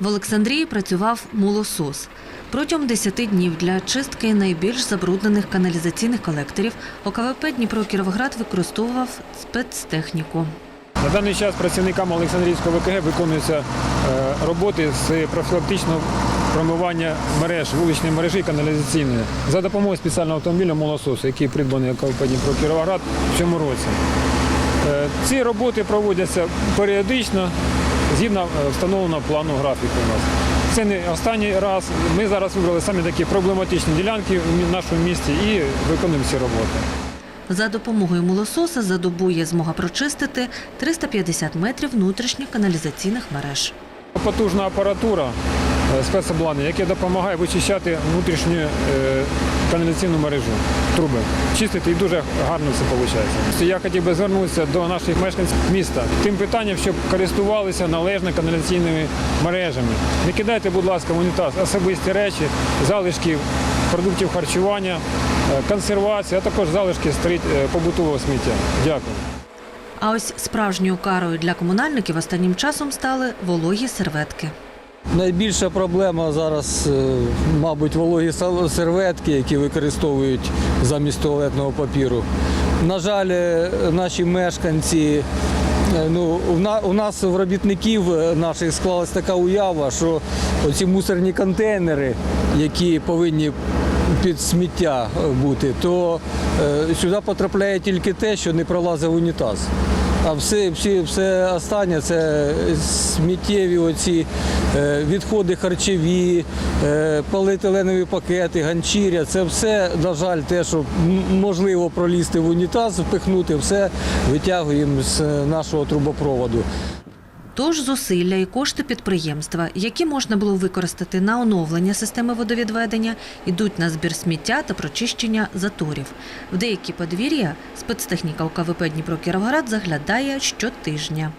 В Олександрії працював мулосос. Протягом 10 днів для чистки найбільш забруднених каналізаційних колекторів ОКВП Дніпро Кіровоград використовував спецтехніку. На даний час працівниками Олександрійського ВКГ виконуються е, роботи з профілактичного промивання мереж, вуличної мережі каналізаційної за допомогою спеціального автомобіля молососу, який придбаний КВП Дніпро Кіровоград в цьому році. Е, Ці роботи проводяться періодично згідно е, встановленого плану графіку у нас. Це не останній раз. Ми зараз вибрали самі такі проблематичні ділянки в нашому місті і виконуємо ці роботи. За допомогою молососа за добу є змога прочистити 350 метрів внутрішніх каналізаційних мереж. Потужна апаратура е, спецобладнання, яке допомагає вичищати внутрішню е, каналізаційну мережу, труби. Чистити і дуже гарно все виходить. Я хотів би звернутися до наших мешканців міста тим питанням, щоб користувалися належно каналізаційними мережами. Не кидайте, будь ласка, в унітаз особисті речі, залишки продуктів харчування, е, консервації, а також залишки побутового сміття. Дякую. А ось справжньою карою для комунальників останнім часом стали вологі серветки. Найбільша проблема зараз, е, мабуть, вологі серветки, які використовують замість туалетного папіру. На жаль, е, наші мешканці, е, ну, у на- у робітників наших склалась така уява, що оці мусорні контейнери, які повинні під сміття бути, то сюди потрапляє тільки те, що не пролазив унітаз. А все, все, все останнє це сміттєві оці е, відходи харчові, е, поліетиленові пакети, ганчіря. Це все, на жаль, те, що можливо пролізти в унітаз, впихнути, все витягуємо з е, нашого трубопроводу. Тож зусилля і кошти підприємства, які можна було використати на оновлення системи водовідведення, йдуть на збір сміття та прочищення заторів. В деякі подвір'я спецтехніка УКВП Дніпро Кіровоград заглядає щотижня.